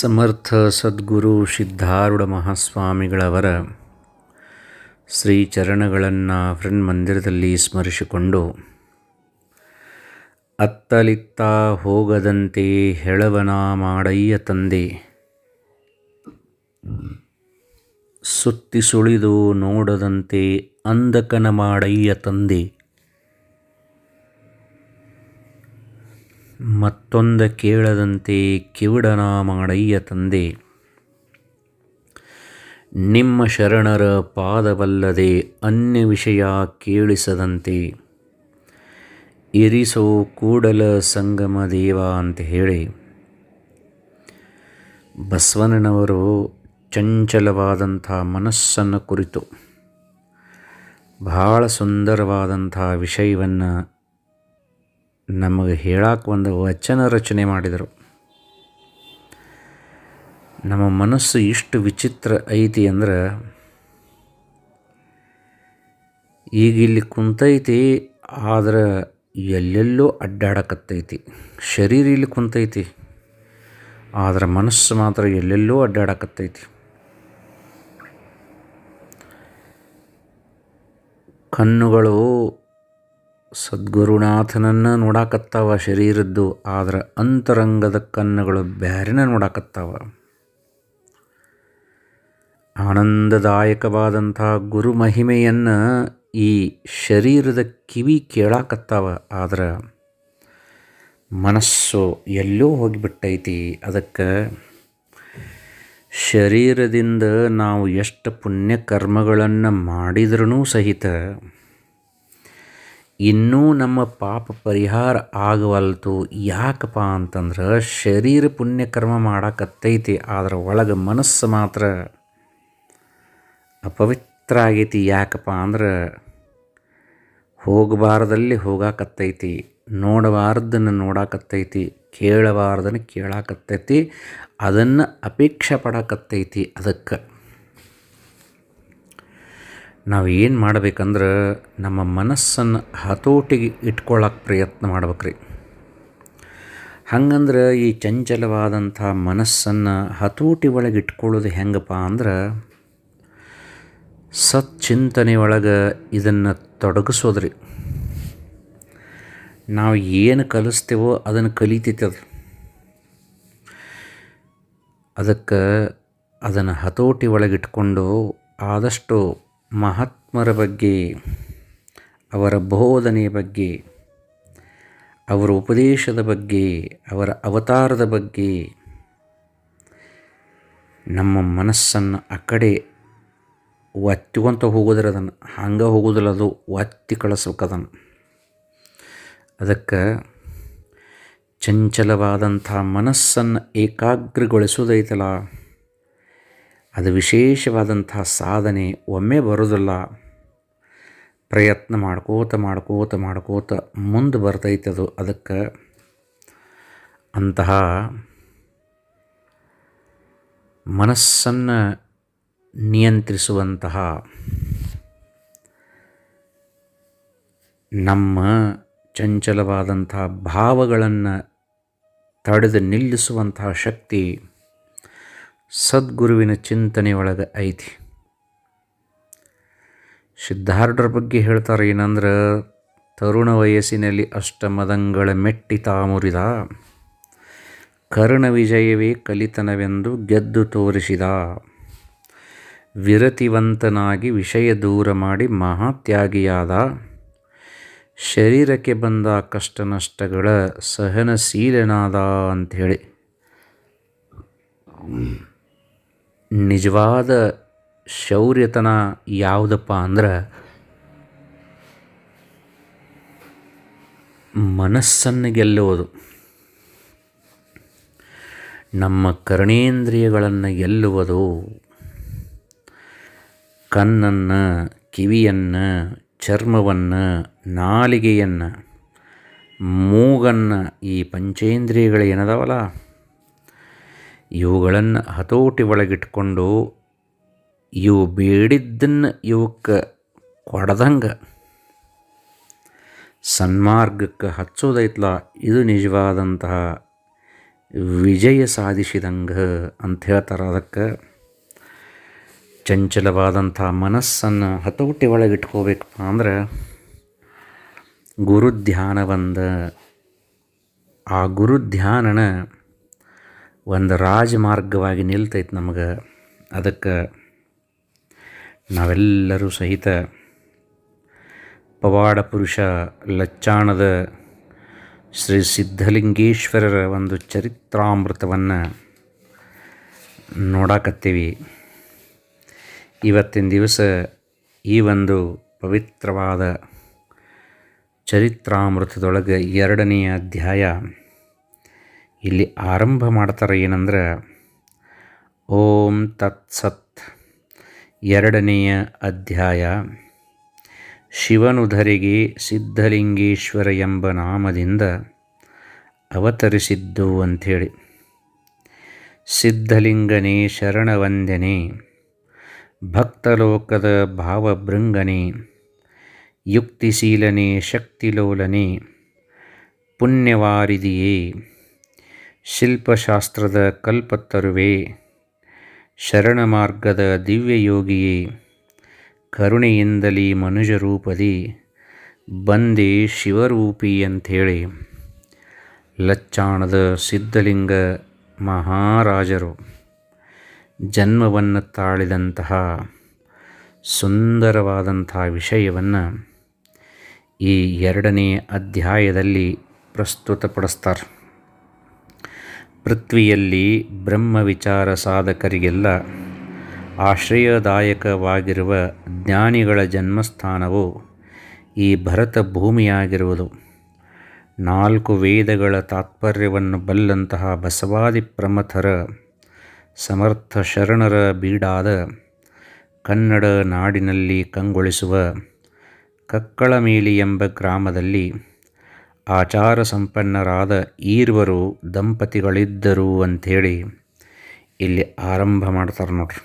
ಸಮರ್ಥ ಸದ್ಗುರು ಸಿದ್ಧಾರೂಢ ಮಹಾಸ್ವಾಮಿಗಳವರ ಶ್ರೀ ಚರಣಗಳನ್ನು ಫ್ರೆಂಡ್ ಮಂದಿರದಲ್ಲಿ ಸ್ಮರಿಸಿಕೊಂಡು, ಅತ್ತಲಿತ್ತ ಹೋಗದಂತೆ ಹೆಳವನ ಮಾಡಯ್ಯ ತಂದೆ ಸುತ್ತಿ ಸುಳಿದು ನೋಡದಂತೆ ಅಂದಕನ ಮಾಡಯ್ಯ ತಂದೆ. ಮತ್ತೊಂದ ಕೇಳದಂತೆ ಕಿವಿಡನ ಮಾಡಯ್ಯ ತಂದೆ. ನಿಮ್ಮ ಶರಣರ ಪಾದವಲ್ಲದೆ ಅನ್ಯ ವಿಷಯ ಕೇಳಿಸದಂತೆ ಇರಿಸೋ ಕೂಡಲ ಸಂಗಮ ದೇವ ಅಂತ ಹೇಳಿ. ಬಸವಣ್ಣನವರು ಚಂಚಲವಾದಂಥ ಮನಸ್ಸನ್ನು ಕುರಿತು ಬಹಳ ಸುಂದರವಾದಂಥ ವಿಷಯವನ್ನು ನಮಗೆ ಹೇಳಕ್ಕೆ ಒಂದು ವಚನ ರಚನೆ ಮಾಡಿದರು. ನಮ್ಮ ಮನಸ್ಸು ಇಷ್ಟು ವಿಚಿತ್ರ ಐತಿ ಅಂದ್ರೆ, ಈಗ ಇಲ್ಲಿ ಕುಂತೈತಿ, ಆದ್ರೆ ಎಲ್ಲೆಲ್ಲೋ ಅಡ್ಡಾಡಕತ್ತೈತಿ. ಶರೀರ ಇಲ್ಲಿ ಕುಂತೈತಿ, ಆದರೆ ಮನಸ್ಸು ಮಾತ್ರ ಎಲ್ಲೆಲ್ಲೋ ಅಡ್ಡಾಡಕತ್ತೈತಿ. ಕಣ್ಣುಗಳು ಸದ್ಗುರುನಾಥನನ್ನು ನೋಡಾಕತ್ತಾವ ಶರೀರದ್ದು, ಆದ್ರೆ ಅಂತರಂಗದ ಕಣ್ಣುಗಳು ಬ್ಯಾರಿನ ನೋಡಾಕತ್ತಾವ. ಆನಂದದಾಯಕವಾದಂಥ ಗುರು ಮಹಿಮೆಯನ್ನು ಈ ಶರೀರದ ಕಿವಿ ಕೇಳಾಕತ್ತಾವ, ಆದ್ರೆ ಮನಸ್ಸು ಎಲ್ಲೋ ಹೋಗಿಬಿಟ್ಟೈತಿ. ಅದಕ್ಕೆ ಶರೀರದಿಂದ ನಾವು ಎಷ್ಟು ಪುಣ್ಯ ಕರ್ಮಗಳನ್ನು ಮಾಡಿದ್ರೂ ಸಹಿತ ಇನ್ನೂ ನಮ್ಮ ಪಾಪ ಪರಿಹಾರ ಆಗವಲ್ತು. ಯಾಕಪ್ಪ ಅಂತಂದ್ರೆ ಶರೀರ ಪುಣ್ಯಕರ್ಮ ಮಾಡಾಕತ್ತೈತಿ, ಆದ್ರೆ ಒಳಗೆ ಮನಸ್ಸು ಮಾತ್ರ ಅಪವಿತ್ರ ಆಗೈತಿ ಯಾಕಪ್ಪ ಅಂದ್ರೆ ಹೋಗಬಾರ್ದಲ್ಲಿ ಹೋಗಾಕತ್ತೈತಿ, ನೋಡಬಾರ್ದನ್ನು ನೋಡಾಕತ್ತೈತಿ, ಕೇಳಬಾರ್ದನ್ನು ಕೇಳಾಕತ್ತೈತಿ, ಅದನ್ನು ಅಪೇಕ್ಷೆ ಪಡಾಕತ್ತೈತಿ. ಅದಕ್ಕೆ ನಾವು ಏನು ಮಾಡ್ಬೇಕಂದ್ರೆ ನಮ್ಮ ಮನಸ್ಸನ್ನು ಹತೋಟಿಗೆ ಇಟ್ಕೊಳ್ಳೋಕೆ ಪ್ರಯತ್ನ ಮಾಡ್ಬೇಕ್ರಿ. ಹಂಗಂದ್ರೆ ಈ ಚಂಚಲವಾದಂಥ ಮನಸ್ಸನ್ನು ಹತೋಟಿ ಒಳಗೆ ಇಟ್ಕೊಳ್ಳೋದು ಹೆಂಗಪ್ಪ ಅಂದ್ರೆ ಸಚ್ಚಿಂತನೆ ಒಳಗೆ ಇದನ್ನು ತೊಡಗಿಸೋದ್ರಿ. ನಾವು ಏನು ಕಲಿಸ್ತೇವೋ ಅದನ್ನು ಕಲಿತೈತೆ ಅದು. ಅದಕ್ಕೆ ಅದನ್ನು ಹತೋಟಿ ಒಳಗಿಟ್ಕೊಂಡು ಆದಷ್ಟು ಮಹಾತ್ಮರ ಬಗ್ಗೆ, ಅವರ ಬೋಧನೆಯ ಬಗ್ಗೆ, ಅವರ ಉಪದೇಶದ ಬಗ್ಗೆ, ಅವರ ಅವತಾರದ ಬಗ್ಗೆ ನಮ್ಮ ಮನಸ್ಸನ್ನು ಆ ಕಡೆ ಒತ್ತಿಕೊಂತ ಹೋಗೋದ್ರ ಅದನ್ನು, ಹಂಗೆ ಹೋಗೋದಿಲ್ಲ ಅದು, ಒತ್ತಿ ಕಳಿಸ್ಬೇಕದನ್ನು ಅದಕ್ಕೆ ಚಂಚಲವಾದಂಥ ಮನಸ್ಸನ್ನು ಏಕಾಗ್ರಗೊಳಿಸೋದೈತಲ್ಲ ಅದು ವಿಶೇಷವಾದಂಥ ಸಾಧನೆ ಒಮ್ಮೆ ಬರೋದಿಲ್ಲ ಪ್ರಯತ್ನ ಮಾಡ್ಕೋತ ಮಾಡ್ಕೋತ ಮಾಡ್ಕೋತ ಮುಂದೆ ಬರ್ತೈತೆ ಅದು. ಅದಕ್ಕೆ ಅಂತಹ ಮನಸ್ಸನ್ನು ನಿಯಂತ್ರಿಸುವಂತಹ ನಮ್ಮ ಚಂಚಲವಾದಂಥ ಭಾವಗಳನ್ನು ತಡೆದು ನಿಲ್ಲಿಸುವಂತಹ ಶಕ್ತಿ ಸದ್ಗುರುವಿನ ಚಿಂತನೆಯೊಳಗೆ ಐತಿ. ಸಿದ್ಧಾರ್ಢರ ಬಗ್ಗೆ ಹೇಳ್ತಾರೆ ಏನಂದ್ರೆ, ತರುಣ ವಯಸ್ಸಿನಲ್ಲಿ ಅಷ್ಟಮದಂಗಳ ಮೆಟ್ಟಿ ತಾಮುರಿದ, ಕರ್ಣ ವಿಜಯವೇ ಕಲಿತನವೆಂದು ಗೆದ್ದು ತೋರಿಸಿದ, ವಿರತಿವಂತನಾಗಿ ವಿಷಯ ದೂರ ಮಾಡಿ ಮಹಾತ್ಯಾಗಿಯಾದ, ಶರೀರಕ್ಕೆ ಬಂದ ಕಷ್ಟ ನಷ್ಟಗಳ ಸಹನಶೀಲನಾದ ಅಂಥೇಳಿ. ನಿಜವಾದ ಶೌರ್ಯತನ ಯಾವುದಪ್ಪ ಅಂದ್ರೆ ಮನಸ್ಸನ್ನು ಗೆಲ್ಲುವುದು. ನಮ್ಮ ಕರ್ಣೇಂದ್ರಿಯಗಳನ್ನು ಗೆಲ್ಲುವುದು, ಕಣ್ಣನ್ನು, ಕಿವಿಯನ್ನು, ಚರ್ಮವನ್ನು, ನಾಲಿಗೆಯನ್ನು, ಮೂಗನ್ನು ಈ ಪಂಚೇಂದ್ರಿಯಗಳು ಏನದಾವಲ್ಲ ಇವುಗಳನ್ನು ಹತೋಟಿ ಒಳಗಿಟ್ಕೊಂಡು ಇವು ಬೇಡಿದ್ದನ್ನು ಇವಕ್ಕೆ ಕೊಡ್ದಂಗೆ. ಸನ್ಮಾರ್ಗಕ್ಕೆ ಹಚ್ಚೋದೈತ್ಲ, ಇದು ನಿಜವಾದಂತಹ ವಿಜಯ ಸಾಧಿಸಿದಂಗೆ ಅಂತ ಹೇಳ್ತಾರೆ. ಅದಕ್ಕೆ ಚಂಚಲವಾದಂಥ ಮನಸ್ಸನ್ನು ಹತೋಟಿ ಒಳಗಿಟ್ಕೋಬೇಕಪ್ಪ ಅಂದ್ರೆ ಗುರು ಧ್ಯಾನವಂದ ಆ ಗುರುಧ್ಯಾನನ ಒಂದು ರಾಜಮಾರ್ಗವಾಗಿ ನಿಲ್ತೈತೆ ನಮಗೆ. ಅದಕ್ಕೆ ನಾವೆಲ್ಲರೂ ಸಹಿತ ಪವಾಡ ಪುರುಷ ಲಚ್ಚಾಣದ ಶ್ರೀ ಸಿದ್ಧಲಿಂಗೇಶ್ವರರ ಒಂದು ಚರಿತ್ರಾಮೃತವನ್ನು ನೋಡಾಕತ್ತೀವಿ. ಇವತ್ತಿನ ದಿವಸ ಈ ಒಂದು ಪವಿತ್ರವಾದ ಚರಿತ್ರಾಮೃತದೊಳಗೆ ಎರಡನೆಯ ಅಧ್ಯಾಯ ಇಲ್ಲಿ ಆರಂಭ ಮಾಡ್ತಾರೆ ಏನಂದ್ರೆ, ಓಂ ತತ್ಸತ್. ಎರಡನೆಯ ಅಧ್ಯಾಯ, ಶಿವನುಧರಿಗೆ ಸಿದ್ಧಲಿಂಗೇಶ್ವರ ಎಂಬ ನಾಮದಿಂದ ಅವತರಿಸಿದ್ದು ಅಂಥೇಳಿ. ಸಿದ್ಧಲಿಂಗನೇ ಶರಣವಂದನೆ, ಭಕ್ತಲೋಕದ ಭಾವಭೃಂಗನೆ, ಯುಕ್ತಿಶೀಲನೆ ಶಕ್ತಿಲೋಲನೆ, ಪುಣ್ಯವಾರಿದಿಯೇ. ಶಿಲ್ಪಶಾಸ್ತ್ರದ ಕಲ್ಪತ್ತರುವೆ ಶರಣ ಮಾರ್ಗದ ದಿವ್ಯಯೋಗಿಯೇ, ಕರುಣೆಯಿಂದಲೇ ಮನುಜರೂಪದಿ, ಬಂದೆ ಶಿವರೂಪಿ ಅಂಥೇಳಿ ಲಚ್ಚಾಣದ ಸಿದ್ಧಲಿಂಗ ಮಹಾರಾಜರು, ಜನ್ಮವನ್ನು ತಾಳಿದಂತಹ ಸುಂದರವಾದಂತಹ ವಿಷಯವನ್ನು ಈ ಎರಡನೇ ಅಧ್ಯಾಯದಲ್ಲಿ ಪ್ರಸ್ತುತಪಡಿಸ್ತಾರೆ. ಪೃಥ್ವಿಯಲ್ಲಿ ಬ್ರಹ್ಮ ವಿಚಾರ ಸಾಧಕರಿಗೆಲ್ಲ ಆಶ್ರಯದಾಯಕವಾಗಿರುವ ಜ್ಞಾನಿಗಳ ಜನ್ಮಸ್ಥಾನವು ಈ ಭರತ ಭೂಮಿಯಾಗಿರುವುದು. ನಾಲ್ಕು ವೇದಗಳ ತಾತ್ಪರ್ಯವನ್ನು ಬಲ್ಲಂತಹ ಬಸವಾದಿ ಪ್ರಮಥರ ಸಮರ್ಥ ಶರಣರ ಬೀಡಾದ ಕನ್ನಡ ನಾಡಿನಲ್ಲಿ ಕಂಗೊಳಿಸುವ ಕಕ್ಕಳಮೇಲಿ ಎಂಬ ಗ್ರಾಮದಲ್ಲಿ ಆಚಾರ ಸಂಪನ್ನರಾದ ಈರ್ವರು ದಂಪತಿಗಳಿದ್ದರು ಅಂಥೇಳಿ ಇಲ್ಲಿ ಆರಂಭ ಮಾಡ್ತಾರೆ ನೋಡ್ರಿ.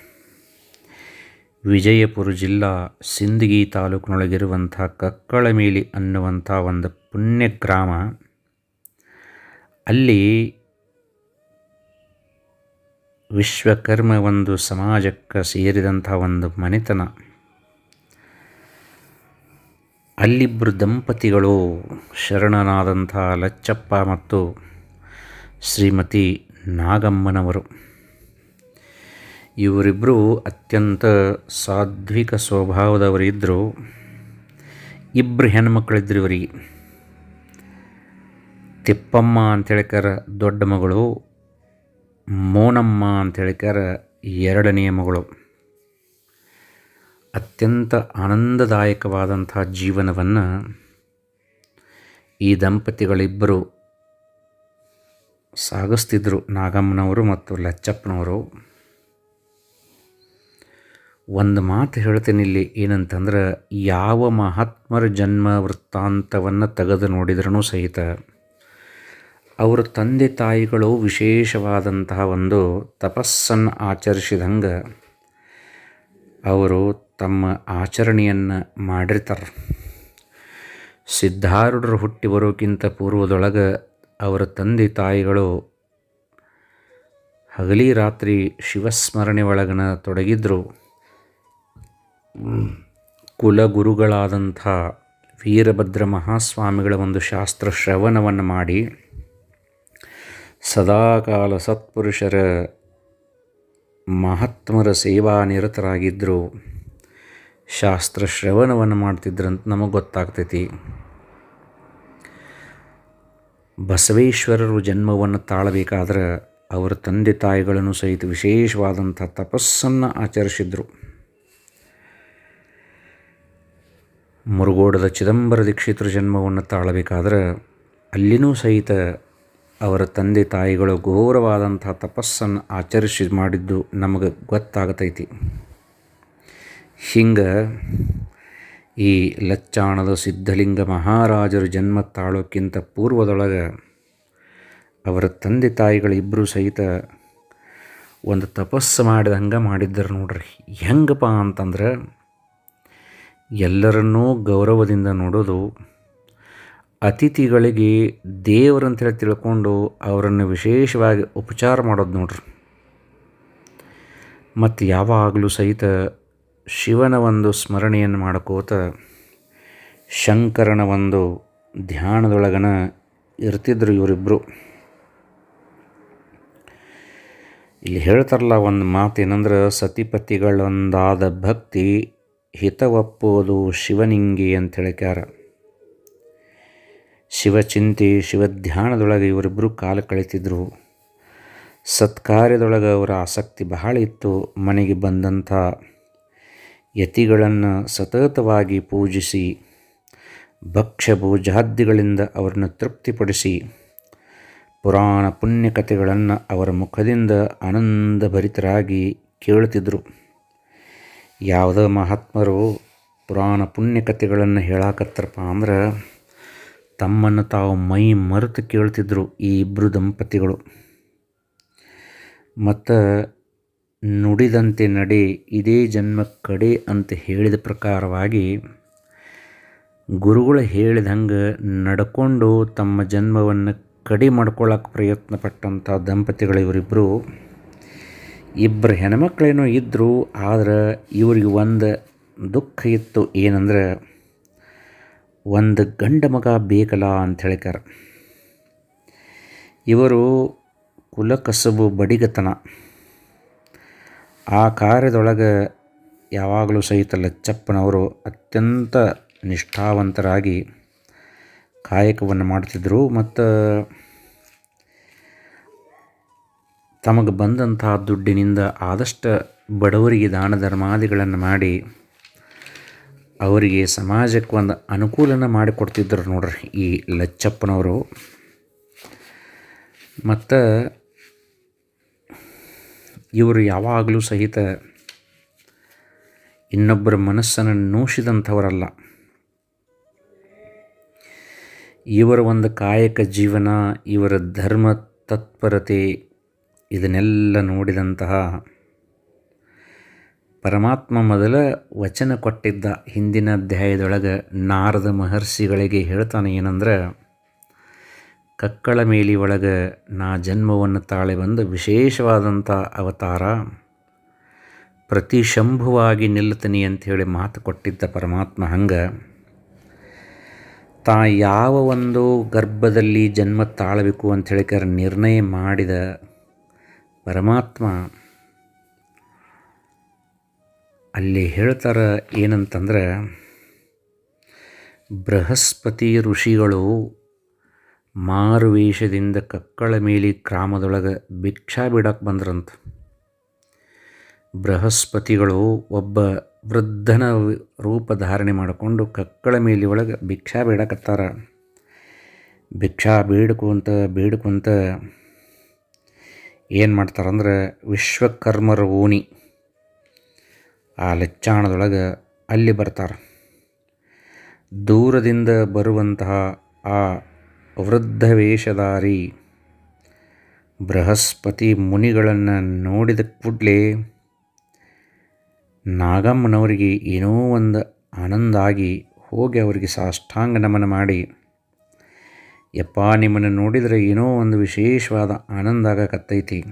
ವಿಜಯಪುರ ಜಿಲ್ಲಾ ಸಿಂದಗಿ ತಾಲೂಕಿನೊಳಗಿರುವಂಥ ಕಕ್ಕಳಮೇಲಿ ಅನ್ನುವಂಥ ಒಂದು ಪುಣ್ಯ ಗ್ರಾಮ ಅಲ್ಲಿ ವಿಶ್ವಕರ್ಮ ಒಂದು ಸಮಾಜಕ್ಕೆ ಸೇರಿದಂಥ ಒಂದು ಮನೆತನ. ಅಲ್ಲಿಬ್ಬರು ದಂಪತಿಗಳು ಶರಣನಾದಂಥ ಲಚ್ಚಪ್ಪ ಮತ್ತು ಶ್ರೀಮತಿ ನಾಗಮ್ಮನವರು. ಇವರಿಬ್ಬರು ಅತ್ಯಂತ ಸಾಧ್ವಿಕ ಸ್ವಭಾವದವರಿದ್ದರು ಇಬ್ಬರು ಹೆಣ್ಮಕ್ಳಿದ್ರು ಇವರಿಗೆ ತಿಪ್ಪಮ್ಮ ಅಂತೇಳಿಕರ ದೊಡ್ಡ ಮಗಳು, ಮೋನಮ್ಮ ಅಂತೇಳಿಕರ ಎರಡನೆಯ ಮಗಳು. ಅತ್ಯಂತ ಆನಂದದಾಯಕವಾದಂಥ ಜೀವನವನ್ನು ಈ ದಂಪತಿಗಳಿಬ್ಬರು ಸಾಗಿಸ್ತಿದ್ರು ನಾಗಮ್ಮನವರು ಮತ್ತು ಲಚ್ಚಪ್ಪನವರು. ಒಂದು ಮಾತು ಹೇಳ್ತೀನಿ ಇಲ್ಲಿ ಏನಂತಂದ್ರೆ, ಯಾವ ಮಹಾತ್ಮರ ಜನ್ಮ ವೃತ್ತಾಂತವನ್ನು ತೆಗೆದು ನೋಡಿದ್ರೂ ಸಹಿತ ಅವರ ತಂದೆ ತಾಯಿಗಳು ವಿಶೇಷವಾದಂತಹ ಒಂದು ತಪಸ್ಸನ್ನು ಆಚರಿಸಿದಂಗೆ ಅವರು ತಮ್ಮ ಆಚರಣೆಯನ್ನು ಮಾಡಿರ್ತಾರೆ. ಸಿದ್ಧಾರೂಢರು ಹುಟ್ಟಿ ಬರೋಕ್ಕಿಂತ ಪೂರ್ವದೊಳಗೆ ಅವರ ತಂದೆ ತಾಯಿಗಳು ಹಗಲಿ ರಾತ್ರಿ ಶಿವಸ್ಮರಣೆ ಒಳಗನ ತೊಡಗಿದ್ರು. ಕುಲಗುರುಗಳಾದಂಥ ವೀರಭದ್ರ ಮಹಾಸ್ವಾಮಿಗಳ ಒಂದು ಶಾಸ್ತ್ರ ಶ್ರವಣವನ್ನು ಮಾಡಿ ಸದಾಕಾಲ ಸತ್ಪುರುಷರ ಮಹಾತ್ಮರ ಸೇವಾ ನಿರತರಾಗಿದ್ದರು ಶಾಸ್ತ್ರ ಶ್ರವಣವನ್ನು ಮಾಡ್ತಿದ್ರಂತ ನಮಗೆ ಗೊತ್ತಾಗ್ತೈತಿ. ಬಸವೇಶ್ವರರು ಜನ್ಮವನ್ನು ತಾಳಬೇಕಾದ್ರೆ ಅವರ ತಂದೆ ತಾಯಿಗಳನ್ನು ಸಹಿತ ವಿಶೇಷವಾದಂಥ ತಪಸ್ಸನ್ನು ಆಚರಿಸಿದ್ರು. ಮುರುಗೋಡದ ಚಿದಂಬರ ದೀಕ್ಷಿತರ ಜನ್ಮವನ್ನು ತಾಳಬೇಕಾದ್ರೆ ಅಲ್ಲಿನೂ ಸಹಿತ ಅವರ ತಂದೆ ತಾಯಿಗಳು ಘೋರವಾದಂಥ ತಪಸ್ಸನ್ನು ಆಚರಿಸಿ ಮಾಡಿದ್ದು ನಮಗೆ ಗೊತ್ತಾಗತೈತಿ. ಹಿಂಗೆ ಈ ಲಚ್ಚಾಣದ ಸಿದ್ಧಲಿಂಗ ಮಹಾರಾಜರು ಜನ್ಮ ತಾಳೋಕ್ಕಿಂತ ಪೂರ್ವದೊಳಗೆ ಅವರ ತಂದೆ ತಾಯಿಗಳಿಬ್ಬರೂ ಸಹಿತ ಒಂದು ತಪಸ್ಸು ಮಾಡಿದಂಗೆ ಮಾಡಿದ್ದರು ನೋಡ್ರಿ. ಹೆಂಗಪ್ಪ ಅಂತಂದ್ರೆ ಎಲ್ಲರನ್ನೂ ಗೌರವದಿಂದ ನೋಡೋದು, ಅತಿಥಿಗಳಿಗೆ ದೇವರಂತೇಳಿ ತಿಳ್ಕೊಂಡು ಅವರನ್ನು ವಿಶೇಷವಾಗಿ ಉಪಚಾರ ಮಾಡೋದು ನೋಡ್ರಿ. ಮತ್ತು ಯಾವಾಗಲೂ ಸಹಿತ ಶಿವನ ಒಂದು ಸ್ಮರಣೆಯನ್ನು ಮಾಡ್ಕೋತ ಶಂಕರನ ಒಂದು ಧ್ಯಾನದೊಳಗನ ಇರ್ತಿದ್ರು ಇವರಿಬ್ಬರು ಇಲ್ಲಿ ಹೇಳ್ತಾರಲ್ಲ ಒಂದು ಮಾತೇನಂದ್ರೆ, ಸತಿಪತಿಗಳೊಂದಾದ ಭಕ್ತಿ ಹಿತವಪ್ಪೋದು ಶಿವನಿಂಗಿ ಅಂತ ಹೇಳ್ಯಾರ ಶಿವಚಿಂತೆ, ಶಿವಧ್ಯಾನದೊಳಗೆ ಇವರಿಬ್ಬರು ಕಾಲ ಕಳಿತಿದ್ರು. ಸತ್ಕಾರ್ಯದೊಳಗೆ ಅವರ ಆಸಕ್ತಿ ಬಹಳ ಇತ್ತು, ಮನೆಗೆ ಬಂದಂಥ ಯತಿಗಳನ್ನು ಸತತವಾಗಿ ಪೂಜಿಸಿ ಭಕ್ಷ್ಯ ಭೋಜಾದ್ಯಗಳಿಂದ ಅವರನ್ನು ತೃಪ್ತಿಪಡಿಸಿ, ಪುರಾಣ ಪುಣ್ಯಕಥೆಗಳನ್ನು ಅವರ ಮುಖದಿಂದ ಆನಂದಭರಿತರಾಗಿ ಕೇಳುತ್ತಿದ್ದರು. ಯಾವುದೋ ಮಹಾತ್ಮರು ಪುರಾಣ ಪುಣ್ಯಕಥೆಗಳನ್ನು ಹೇಳಾಕತ್ತರಪ್ಪ ಅಂದ್ರೆ, ತಮ್ಮನ್ನು ತಾವು ಮೈ ಮರೆತು ಕೇಳ್ತಿದ್ರು ಈ ಇಬ್ಬರು ದಂಪತಿಗಳು. ಮತ್ತು ನುಡಿದಂತೆ ನಡೆ, ಇದೇ ಜನ್ಮ ಕಡೆ ಅಂತ ಹೇಳಿದ ಪ್ರಕಾರವಾಗಿ ಗುರುಗಳು ಹೇಳಿದಂಗೆ ನಡ್ಕೊಂಡು ತಮ್ಮ ಜನ್ಮವನ್ನು ಕಡಿ ಮಾಡ್ಕೊಳ್ಳೋಕೆ ಪ್ರಯತ್ನ ಪಟ್ಟಂಥ ದಂಪತಿಗಳು ಇವರಿಬ್ಬರು ಇಬ್ಬರು ಹೆಣ್ಮಕ್ಳೇನೋ ಇದ್ದರು ಆದರೆ ಇವರಿಗೆ ಒಂದು ದುಃಖ ಇತ್ತು ಏನಂದ್ರೆ ಒಂದು ಗಂಡ ಮಗ ಬೇಕಲ್ಲ ಅಂತ ಹೇಳ್ತಾರೆ ಇವರು ಕುಲಕಸಬು ಬಡಿಗತನ. ಆ ಕಾರ್ಯದೊಳಗೆ ಯಾವಾಗಲೂ ಸಹಿತ ಲಚ್ಚಪ್ಪನವರು ಅತ್ಯಂತ ನಿಷ್ಠಾವಂತರಾಗಿ ಕಾಯಕವನ್ನು ಮಾಡ್ತಿದ್ದರು ಮತ್ತು ತಮಗೆ ಬಂದಂತಹ ದುಡ್ಡಿನಿಂದ ಆದಷ್ಟು ಬಡವರಿಗೆ ದಾನ ಧರ್ಮಾದಿಗಳನ್ನು ಮಾಡಿ ಅವರಿಗೆ ಸಮಾಜಕ್ಕೆ ಒಂದು ಅನುಕೂಲನ ಮಾಡಿಕೊಡ್ತಿದ್ದರು ನೋಡ್ರಿ ಈ ಲಚ್ಚಪ್ಪನವರು. ಮತ್ತು ಇವರು ಯಾವಾಗಲೂ ಸಹಿತ ಇನ್ನೊಬ್ಬರ ಮನಸ್ಸನ್ನು ನೂಷಿದಂಥವರಲ್ಲ. ಇವರ ಒಂದು ಕಾಯಕ ಜೀವನ, ಇವರ ಧರ್ಮ ತತ್ಪರತೆ, ಇದನ್ನೆಲ್ಲ ನೋಡಿದಂತಹ ಪರಮಾತ್ಮ ಮೊದಲ ವಚನ ಕೊಟ್ಟಿದ್ದ ಹಿಂದಿನ ಅಧ್ಯಾಯದೊಳಗೆ ನಾರದ ಮಹರ್ಷಿಗಳಿಗೆ ಹೇಳ್ತಾನೆ ಏನಂದ್ರೆ ಕಕ್ಕಳ ಮೇಲಿ ಒಳಗೆ ನಾ ಜನ್ಮವನ್ನು ತಾಳೆ ಬಂದು ವಿಶೇಷವಾದಂಥ ಅವತಾರ. ಪ್ರತಿ ಶಂಭುವಾಗಿ ನಿಲ್ಲುತ್ತೀನಿ ಅಂಥೇಳಿ ಮಾತು ಕೊಟ್ಟಿದ್ದ ಪರಮಾತ್ಮ ಹಂಗೆ, ತಾ ಯಾವ ಒಂದು ಗರ್ಭದಲ್ಲಿ ಜನ್ಮ ತಾಳಬೇಕು ಅಂತ ಹೇಳಿಕರ ನಿರ್ಣಯ ಮಾಡಿದ ಪರಮಾತ್ಮ, ಅಲ್ಲಿ ಹೇಳ್ತಾರ ಏನಂತಂದ್ರೆ, ಬೃಹಸ್ಪತಿ ಋಷಿಗಳು ಮಾರುವೇಷದಿಂದ ಕಕ್ಕಳ ಮೇಲೆ ಗ್ರಾಮದೊಳಗೆ ಭಿಕ್ಷಾ ಬಿಡಕ್ಕೆ ಬಂದ್ರಂತ. ಬೃಹಸ್ಪತಿಗಳು ಒಬ್ಬ ವೃದ್ಧನ ರೂಪ ಧಾರಣೆ ಮಾಡಿಕೊಂಡು ಕಕ್ಕಳ ಮೇಲೆ ಒಳಗೆ ಭಿಕ್ಷಾ ಬೇಡಕತ್ತಾರ. ಭಿಕ್ಷಾ ಬೇಡ್ಕೊಂತ ಬೇಡ್ಕೊಂತ ಏನು ಮಾಡ್ತಾರಂದ್ರೆ ವಿಶ್ವಕರ್ಮರ ಓಣಿ ಆ ಲೆಚ್ಚಾಣದೊಳಗೆ ಅಲ್ಲಿ ಬರ್ತಾರೆ. ದೂರದಿಂದ ಬರುವಂತಹ ಆ ವೃದ್ಧ ವೇಷಧಾರಿ ಬೃಹಸ್ಪತಿ ಮುನಿಗಳನ್ನು ನೋಡಿದ ಕೂಡಲೇ ನಾಗಮ್ಮನವರಿಗೆ ಏನೋ ಒಂದು ಆನಂದ ಆಗಿ ಹೋಗಿ ಅವರಿಗೆ ಸಾಷ್ಟಾಂಗ ನಮನ ಮಾಡಿ. ಯಪ್ಪ, ನಿಮ್ಮನ್ನು ನೋಡಿದರೆ ಏನೋ ಒಂದು ವಿಶೇಷವಾದ ಆನಂದ ಆಗಕತ್ತೈತಿ.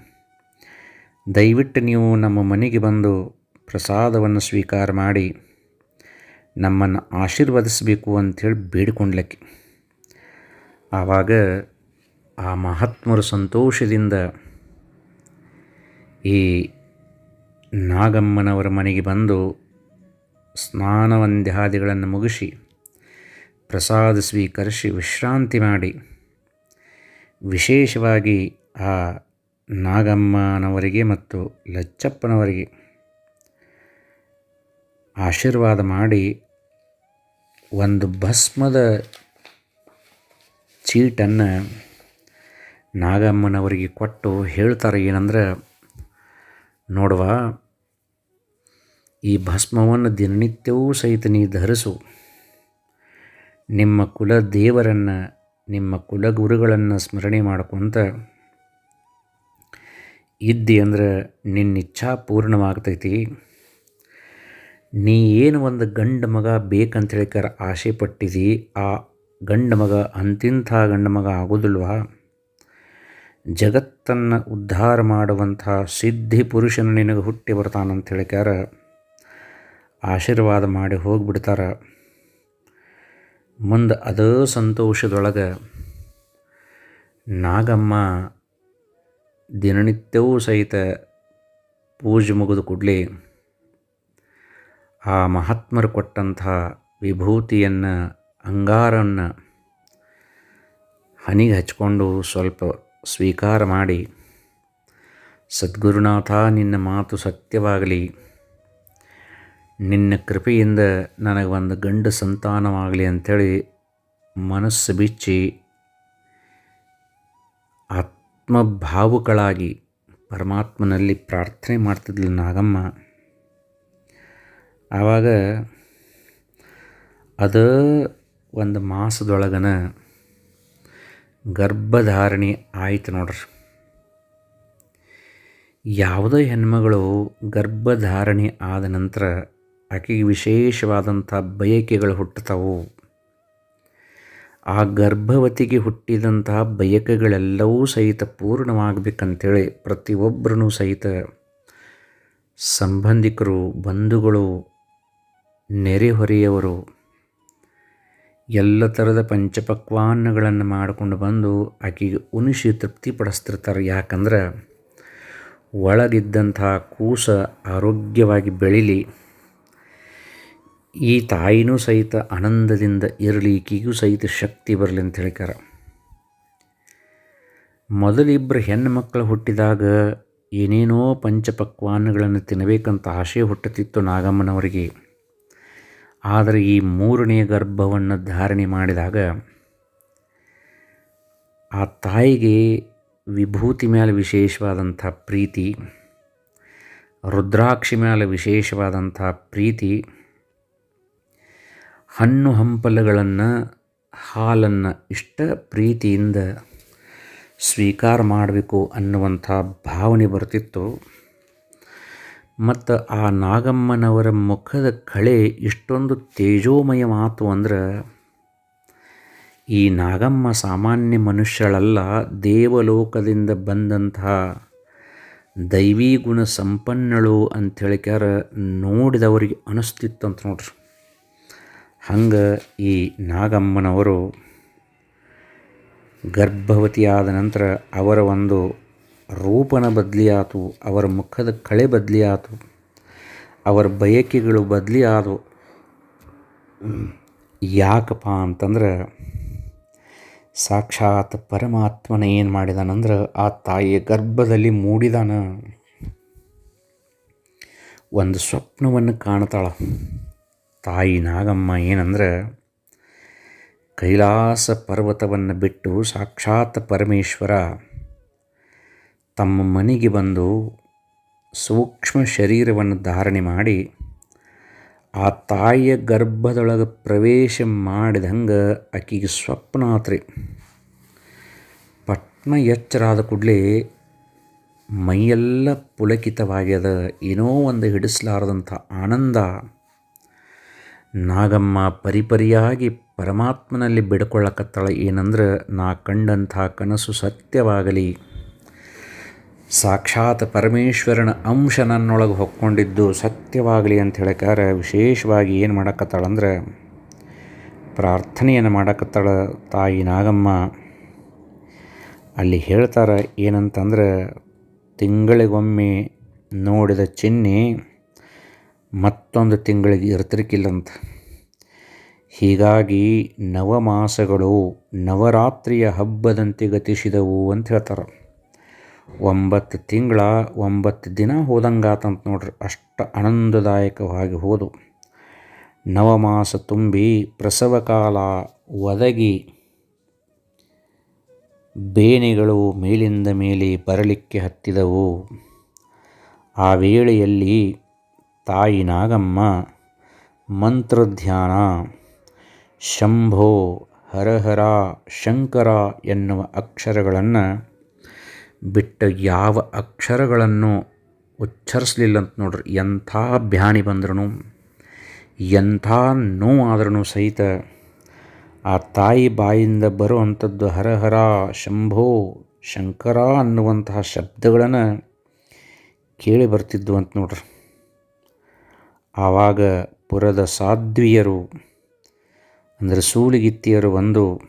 ದಯವಿಟ್ಟು ನೀವು ನಮ್ಮ ಮನೆಗೆ ಬಂದು ಪ್ರಸಾದವನ್ನು ಸ್ವೀಕಾರ ಮಾಡಿ. ನಮ್ಮನ್ನು ಆಶೀರ್ವದಿಸಬೇಕು ಅಂಥೇಳಿ ಬೇಡಿಕೊಂಡ್ಲಕ್ಕೆ. ಆವಾಗ ಆ ಮಹಾತ್ಮರು ಸಂತೋಷದಿಂದ ಈ ನಾಗಮ್ಮನವರ ಮನೆಗೆ ಬಂದು ಸ್ನಾನವಂದ್ಯಾದಿಗಳನ್ನು ಮುಗಿಸಿ ಪ್ರಸಾದ ಸ್ವೀಕರಿಸಿ ವಿಶ್ರಾಂತಿ ಮಾಡಿ ವಿಶೇಷವಾಗಿ ಆ ನಾಗಮ್ಮನವರಿಗೆ ಮತ್ತು ಲಚ್ಚಪ್ಪನವರಿಗೆ ಆಶೀರ್ವಾದ ಮಾಡಿ ಒಂದು ಭಸ್ಮದ ಚೀಟನ್ನು ನಾಗಮ್ಮನವರಿಗೆ ಕೊಟ್ಟು ಹೇಳ್ತಾರೆ ಏನಂದ್ರೆ, ನೋಡುವ, ಈ ಭಸ್ಮವನ್ನು ದಿನನಿತ್ಯವೂ ಸಹಿತ ನೀ ಧರಿಸು. ನಿಮ್ಮ ಕುಲ ದೇವರನ್ನು ನಿಮ್ಮ ಕುಲಗುರುಗಳನ್ನು ಸ್ಮರಣೆ ಮಾಡ್ಕೊತ ಇದ್ದಿ ಅಂದ್ರೆ ನಿನ್ನ ಇಚ್ಛಾ ಪೂರ್ಣವಾಗ್ತೈತಿ. ನೀ ಏನು ಒಂದು ಗಂಡು ಮಗ ಬೇಕಂತ ಹೇಳಿಕಾರ ಆಸೆ ಪಟ್ಟಿದಿ, ಆ ಗಂಡು ಮಗ ಅಂತಿಂಥ ಗಂಡ ಮಗ ಆಗೋದಿಲ್ವಾ? ಜಗತ್ತನ್ನು ಉದ್ಧಾರ ಮಾಡುವಂಥ ಸಿದ್ಧಿ ಪುರುಷನ ನಿನಗೆ ಹುಟ್ಟಿ ಬರ್ತಾನಂತ ಹೇಳಿಕ್ಯಾರ ಆಶೀರ್ವಾದ ಮಾಡಿ ಹೋಗಿಬಿಡ್ತಾರೆ. ಮುಂದೆ ಅದೇ ಸಂತೋಷದೊಳಗೆ ನಾಗಮ್ಮ ದಿನನಿತ್ಯವೂ ಸಹಿತ ಪೂಜೆ ಮುಗಿದು ಕೂಡಲೇ ಆ ಮಹಾತ್ಮರು ಕೊಟ್ಟಂಥ ವಿಭೂತಿಯನ್ನು ಅಂಗಾರನ್ನು ಹನಿಗೆ ಹಚ್ಕೊಂಡು ಸ್ವಲ್ಪ ಸ್ವೀಕಾರ ಮಾಡಿ, ಸದ್ಗುರುನಾಥ, ನಿನ್ನ ಮಾತು ಸತ್ಯವಾಗಲಿ. ನಿನ್ನ ಕೃಪೆಯಿಂದ ನನಗೆ ಒಂದು ಗಂಡು ಸಂತಾನವಾಗಲಿ ಅಂಥೇಳಿ ಮನಸ್ಸು ಬಿಚ್ಚಿ ಆತ್ಮಭಾವುಕಳಾಗಿ ಪರಮಾತ್ಮನಲ್ಲಿ ಪ್ರಾರ್ಥನೆ ಮಾಡ್ತಿದ್ಲು ನಾಗಮ್ಮ. ಆವಾಗ ಅದ ಒಂದು ಮಾಸದೊಳಗನ ಗರ್ಭಧಾರಣೆ ಆಯ್ತು ನೋಡ್ರಿ. ಯಾವುದೇ ಹೆಣ್ಮಗಳು ಗರ್ಭಧಾರಣೆ ಆದ ನಂತರ ಆಕೆಗೆ ವಿಶೇಷವಾದಂಥ ಬಯಕೆಗಳು ಹುಟ್ಟುತ್ತವು. ಆ ಗರ್ಭವತಿಗೆ ಹುಟ್ಟಿದಂತಹ ಬಯಕೆಗಳೆಲ್ಲವೂ ಸಹಿತ ಪೂರ್ಣವಾಗಬೇಕಂತೇಳಿ ಪ್ರತಿಯೊಬ್ಬರೂ ಸಹಿತ ಸಂಬಂಧಿಕರು, ಬಂಧುಗಳು, ನೆರೆಹೊರೆಯವರು ಎಲ್ಲ ಥರದ ಪಂಚಪಕ್ವಾನ್ನಗಳನ್ನು ಮಾಡಿಕೊಂಡು ಬಂದು ಆಕೆಗೆ ಉಣಿಸಿ ತೃಪ್ತಿಪಡಿಸ್ತಿರ್ತಾರೆ ಯಾಕಂದ್ರೆ ಒಳಗಿದ್ದಂಥ ಕೂಸ ಆರೋಗ್ಯವಾಗಿ ಬೆಳೀಲಿ, ಈ ತಾಯಿನೂ ಸಹಿತ ಆನಂದದಿಂದ ಇರಲಿ, ಈಕೆಗೂ ಸಹಿತ ಶಕ್ತಿ ಬರಲಿ ಅಂತ ಹೇಳ್ತಾರೆ ಮೊದಲಿಬ್ಬರು ಹೆಣ್ಣು ಮಕ್ಕಳು ಹುಟ್ಟಿದಾಗ ಏನೇನೋ ಪಂಚಪಕ್ವಾನ್ನಗಳನ್ನು ತಿನ್ನಬೇಕಂತ ಆಶೆ ಹುಟ್ಟುತ್ತಿತ್ತು ನಾಗಮ್ಮನವರಿಗೆ. ಆದರೆ ಈ ಮೂರನೇ ಗರ್ಭವನ್ನು ಧಾರಣೆ ಮಾಡಿದಾಗ ಆ ತಾಯಿಗೆ ವಿಭೂತಿ ಮೇಲೆ ವಿಶೇಷವಾದಂಥ ಪ್ರೀತಿ, ರುದ್ರಾಕ್ಷಿ ಮೇಲೆ ವಿಶೇಷವಾದಂಥ ಪ್ರೀತಿ, ಹಣ್ಣು ಹಂಪಲುಗಳನ್ನು, ಹಾಲನ್ನು ಇಷ್ಟ ಪ್ರೀತಿಯಿಂದ ಸ್ವೀಕಾರ ಮಾಡಬೇಕು ಅನ್ನುವಂಥ ಭಾವನೆ ಬರ್ತಿತ್ತು. ಮತ್ತು ಆ ನಾಗಮ್ಮನವರ ಮುಖದ ಕಳೆ ಇಷ್ಟೊಂದು ತೇಜೋಮಯ ಮಾತು ಅಂದ್ರೆ, ಈ ನಾಗಮ್ಮ ಸಾಮಾನ್ಯ ಮನುಷ್ಯಳಲ್ಲ, ದೇವಲೋಕದಿಂದ ಬಂದಂತಹ ದೈವೀ ಗುಣ ಸಂಪನ್ನಳು ಅಂಥೇಳಿಕ್ಯಾರ ನೋಡಿದವರಿಗೆ ಅನಿಸ್ತಿತ್ತು ಅಂತ ನೋಡ್ರಿ. ಹಂಗೆ ಈ ನಾಗಮ್ಮನವರು ಗರ್ಭವತಿಯಾದ ನಂತರ ಅವರ ಒಂದು ರೂಪನ ಬದಲಿಯಾತು, ಅವರ ಮುಖದ ಕಳೆ ಬದಲಿಯಾತು, ಅವರ ಬಯಕೆಗಳು ಬದಲಿಯಾದವು. ಯಾಕಪ್ಪ ಅಂತಂದ್ರೆ, ಸಾಕ್ಷಾತ್ ಪರಮಾತ್ಮನ ಏನು ಮಾಡಿದಾನಂದ್ರೆ, ಆ ತಾಯಿಯ ಗರ್ಭದಲ್ಲಿ ಮೂಡಿದಾನ. ಒಂದು ಸ್ವಪ್ನವನ್ನು ಕಾಣ್ತಾಳ. ತಾಯಿ ನಾಗಮ್ಮ ಏನಂದ್ರೆ, ಕೈಲಾಸ ಪರ್ವತವನ್ನು ಬಿಟ್ಟು ಸಾಕ್ಷಾತ್ ಪರಮೇಶ್ವರ ತಮ್ಮ ಮನೆಗೆ ಬಂದು ಸೂಕ್ಷ್ಮ ಶರೀರವನ್ನು ಧಾರಣೆ ಮಾಡಿ ಆ ತಾಯಿಯ ಗರ್ಭದೊಳಗೆ ಪ್ರವೇಶ ಮಾಡಿದಂಗೆ ಆಕೆಗೆ ಸ್ವಪ್ನ ಆತ್ರಿ. ಪಟ್ನ ಎಚ್ಚರಾದ ಕೂಡಲೇ ಮೈಯೆಲ್ಲ ಪುಲಕಿತವಾಗ್ಯದ ಏನೋ ಒಂದು ಹಿಡಿಸಲಾರದಂಥ ಆನಂದ ನಾಗಮ್ಮ ಪರಿಪರಿಯಾಗಿ ಪರಮಾತ್ಮನಲ್ಲಿ ಬಿಡ್ಕೊಳ್ಳಕತ್ತಾಳ ಏನಂದ್ರೆ, ನಾ ಕಂಡಂಥ ಕನಸು ಸತ್ಯವಾಗಲಿ. ಸಾಕ್ಷಾತ್ ಪರಮೇಶ್ವರನ ಅಂಶ ನನ್ನೊಳಗೆ ಹೊಕ್ಕೊಂಡಿದ್ದು ಸತ್ಯವಾಗಲಿ ಅಂತ ಹೇಳಕಾರ ವಿಶೇಷವಾಗಿ ಏನು ಮಾಡಕತ್ತಾಳಂದ್ರೆ ಪ್ರಾರ್ಥನೆಯನ್ನು ಮಾಡಕತ್ತಾಳ ತಾಯಿ ನಾಗಮ್ಮ. ಅಲ್ಲಿ ಹೇಳ್ತಾರೆ ಏನಂತಂದ್ರೆ, ತಿಂಗಳಿಗೊಮ್ಮೆ ನೋಡಿದ ಚಿನ್ನಿ ಮತ್ತೊಂದು ತಿಂಗಳಿಗೆ ಇರ್ತಿರ್ಕಿಲ್ಲಂತ. ಹೀಗಾಗಿ ನವಮಾಸಗಳು ನವರಾತ್ರಿಯ ಹಬ್ಬದಂತೆ ಗತಿಸಿದವು ಅಂತ ಹೇಳ್ತಾರೆ. ಒಂಬತ್ತು ತಿಂಗಳ, ಒಂಬತ್ತು ದಿನ ಹೋದಂಗಾತಂತ ನೋಡ್ರಿ, ಅಷ್ಟು ಆನಂದದಾಯಕವಾಗಿ ಹೋದು. ನವಮಾಸ ತುಂಬಿ ಪ್ರಸವ ಕಾಲ ಒದಗಿ ಬೇನೆಗಳು ಮೇಲಿಂದ ಮೇಲೆ ಬರಲಿಕ್ಕೆ ಹತ್ತಿದವು. ಆ ವೇಳೆಯಲ್ಲಿ ತಾಯಿ ನಾಗಮ್ಮ, ಮಂತ್ರಧ್ಯಾನ, ಶಂಭೋ ಹರಹರ ಶಂಕರ ಎನ್ನುವ ಅಕ್ಷರಗಳನ್ನು ಬಿಟ್ಟು ಯಾವ ಅಕ್ಷರಗಳನ್ನು ಉಚ್ಚರಿಸಲಿಲ್ಲ ಅಂತ ನೋಡ್ರಿ. ಎಂಥ ಬ್ಯಾಣಿ ಬಂದ್ರೂ ಎಂಥ ನೋವಾದ್ರೂ ಸಹಿತ ಆ ತಾಯಿ ಬಾಯಿಂದ ಬರುವಂಥದ್ದು ಹರ ಹರ ಶಂಭೋ ಶಂಕರ ಅನ್ನುವಂತಹ ಶಬ್ದಗಳನ್ನು ಕೇಳಿ ಬರ್ತಿದ್ವು ಅಂತ ನೋಡ್ರಿ. ಆವಾಗ ಪುರದ ಸಾಧ್ವಿಯರು, ಅಂದರೆ ಸೂಲಿಗಿತ್ತಿಯರು ಒಂದು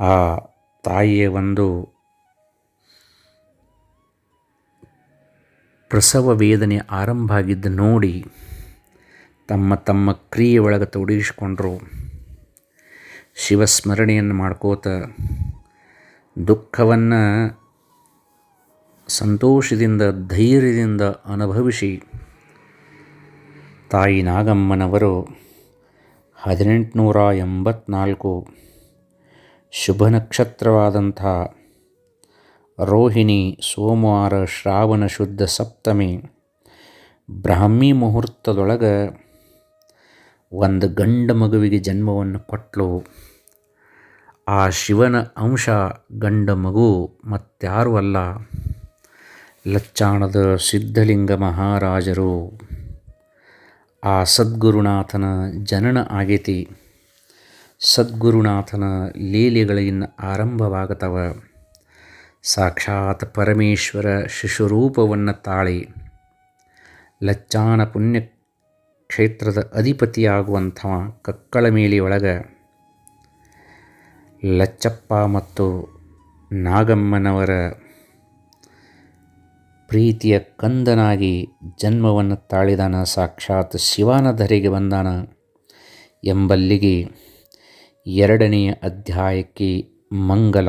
ಆ ತಾಯಿಯ ಒಂದು ಪ್ರಸವ ವೇದನೆ ಆರಂಭ ಆಗಿದ್ದು ನೋಡಿ ತಮ್ಮ ತಮ್ಮ ಕ್ರಿಯೆ ಒಳಗೆ ತೊಡಗಿಸ್ಕೊಂಡ್ರು. ಶಿವಸ್ಮರಣೆಯನ್ನು ಮಾಡ್ಕೋತ ದುಃಖವನ್ನು ಸಂತೋಷದಿಂದ, ಧೈರ್ಯದಿಂದ ಅನುಭವಿಸಿ ತಾಯಿ ನಾಗಮ್ಮನವರು ಹದಿನೆಂಟುನೂರ ಎಂಬತ್ನಾಲ್ಕು ಶುಭ ನಕ್ಷತ್ರವಾದಂಥ ರೋಹಿಣಿ ಸೋಮವಾರ ಶ್ರಾವಣ ಶುದ್ಧ ಸಪ್ತಮಿ. ಬ್ರಾಹ್ಮಿ ಮುಹೂರ್ತದೊಳಗೆ ಒಂದು ಗಂಡ ಮಗುವಿಗೆ ಜನ್ಮವನ್ನು ಕೊಟ್ಟಲು ಆ ಶಿವನ ಅಂಶ ಗಂಡ ಮಗು ಮತ್ತಾರೂ ಅಲ್ಲ. ಲಚ್ಚಾಣದ ಸಿದ್ಧಲಿಂಗ ಮಹಾರಾಜರು. ಆ ಸದ್ಗುರುನಾಥನ ಜನನ ಆಗೇತಿ. ಸದ್ಗುರುನಾಥನ ಲೀಲೆಗಳಿಂದ ಆರಂಭವಾಗತವ. ಸಾಕ್ಷಾತ್ ಪರಮೇಶ್ವರ ಶಿಶುರೂಪವನ್ನು ತಾಳಿ ಲಚ್ಚಾನ ಪುಣ್ಯ ಕ್ಷೇತ್ರದ ಅಧಿಪತಿಯಾಗುವಂಥ ಕಕ್ಕಳ ಮೇಲಿಯೊಳಗೆ ಲಚ್ಚಪ್ಪ ಮತ್ತು ನಾಗಮ್ಮನವರ ಪ್ರೀತಿಯ ಕಂದನಾಗಿ ಜನ್ಮವನ್ನು ತಾಳಿದಾನ ಸಾಕ್ಷಾತ್ ಶಿವನ ಧರೆಗೆ ಬಂದಾನ ಎಂಬಲ್ಲಿಗೆ ಎರಡನೆಯ ಅಧ್ಯಾಯಕ್ಕೆ ಮಂಗಲ.